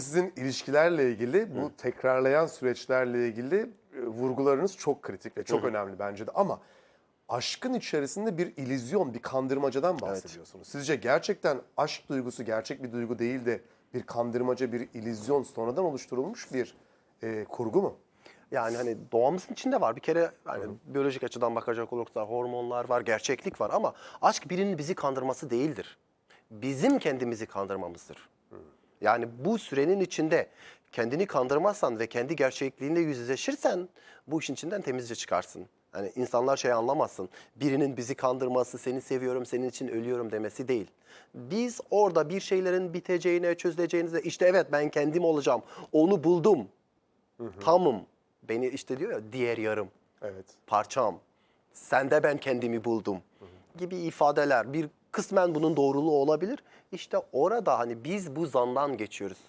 Sizin ilişkilerle ilgili bu tekrarlayan süreçlerle ilgili e, vurgularınız çok kritik ve çok önemli bence de ama aşkın içerisinde bir illüzyon, bir kandırmacadan bahsediyorsunuz. Sizce gerçekten aşk duygusu gerçek bir duygu değil de bir kandırmaca, bir illüzyon sonradan oluşturulmuş bir e, kurgu mu? Yani hani doğamızın içinde var. Bir kere hani biyolojik açıdan bakacak olursak hormonlar var, gerçeklik var ama aşk birinin bizi kandırması değildir. Bizim kendimizi kandırmamızdır. Yani bu sürenin içinde kendini kandırmazsan ve kendi gerçekliğinle yüzleşirsen bu işin içinden temizce çıkarsın. Hani insanlar şey anlamasın. Birinin bizi kandırması, seni seviyorum, senin için ölüyorum demesi değil. Biz orada bir şeylerin biteceğine, çözüleceğine, işte evet ben kendim olacağım, onu buldum, tamım. Beni işte diyor ya diğer yarım, Evet. parçam, sende ben kendimi buldum gibi ifadeler. Bir kısmen bunun doğruluğu olabilir. İşte orada hani biz bu zandan geçiyoruz.